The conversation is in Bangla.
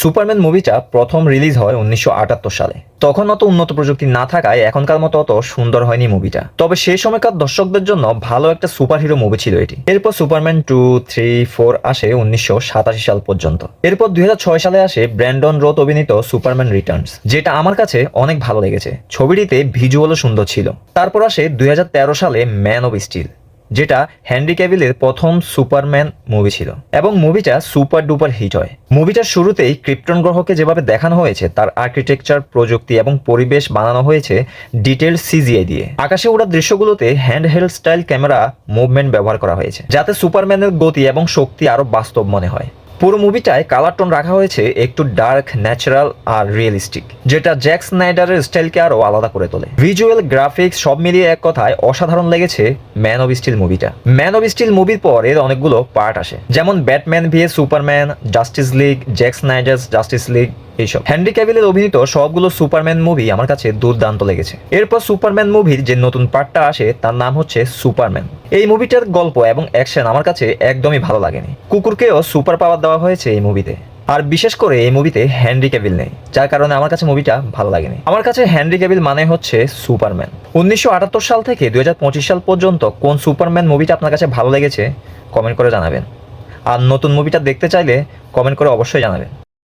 সুপারম্যান মুভিটা প্রথম রিলিজ হয় উনিশশো আটাত্তর সালে। তখন অত উন্নত প্রযুক্তি না থাকায় এখনকার মতো অত সুন্দর হয়নি মুভিটা। তবে সেই সময়কার দর্শকদের জন্য ভালো একটা সুপারহিরো মুভি ছিল এটি। এরপর সুপারম্যান টু, থ্রি, ফোর আসে উনিশশো সাতাশি সাল পর্যন্ত। এরপর দুই হাজার ছয় সালে আসে ব্র্যান্ডন রোথ অভিনীত সুপারম্যান রিটার্নস, যেটা আমার কাছে অনেক ভালো লেগেছে। ছবিটিতে ভিজুয়ালও সুন্দর ছিল। তারপর আসে দুই হাজার তেরো সালে ম্যান অফ স্টিল। যেটা হ্যান্ডি ক্যাভিলের প্রথম সুপারম্যান মুভি ছিল। এবং মুভিটা সুপার ডুপার হিট হয়। মুভিটার শুরুতেই ক্রিপ্টন গ্রহকে যেভাবে দেখানো হয়েছে, তার আর্কিটেকচার, প্রযুক্তি এবং পরিবেশ বানানো হয়েছে ডিটেল সিজিআই দিয়ে। আকাশে ওড়ার দৃশ্যগুলোতে hand held style camera movement ব্যবহার করা হয়েছে, যাতে সুপারম্যানের গতি এবং শক্তি আরও বাস্তব মনে হয়। পুরো মুভিটায় কালার টোন রাখা হয়েছে একটু ডার্ক ন্যাচারাল আর রিয়েলিস্টিক যেটা জ্যাক স্নাইডারের স্টাইলকে আরও আলাদা করে তোলে। ভিজুয়াল গ্রাফিক্স সব মিলিয়ে এক কথায় অসাধারণ লেগেছে ম্যান অফ স্টিল মুভিটা। ম্যান অফ স্টিল মুভির পর এর অনেকগুলো পার্ট আসে, যেমন Batman v Superman Justice League Zack Snyder's Justice League এইসব। হ্যান্ডি ক্যাভিলের অভিনীত সবগুলো সুপারম্যান মুভি আমার কাছে দুর্দান্ত লেগেছে। এরপর সুপারম্যান মুভির যে নতুন পার্টটা আসে, তার নাম হচ্ছে সুপারম্যান এই মুভিটার গল্প এবং অ্যাকশন আমার কাছে একদমই ভালো লাগেনি। কুকুরকেও সুপার পাওয়ার দেওয়া হয়েছে এই মুভিতে। আর বিশেষ করে এই মুভিতে হ্যান্ডি ক্যাভিল নেই, যার কারণে আমার কাছে মুভিটা ভালো লাগেনি। আমার কাছে হ্যান্ডি ক্যাভিল মানে হচ্ছে সুপারম্যান। উনিশশো আটাত্তর সাল থেকে দু হাজার পঁচিশ সাল পর্যন্ত কোন সুপারম্যান মুভিটা আপনার কাছে ভালো লেগেছে কমেন্ট করে জানাবেন। আর নতুন মুভিটা দেখতে চাইলে কমেন্ট করে অবশ্যই জানাবেন।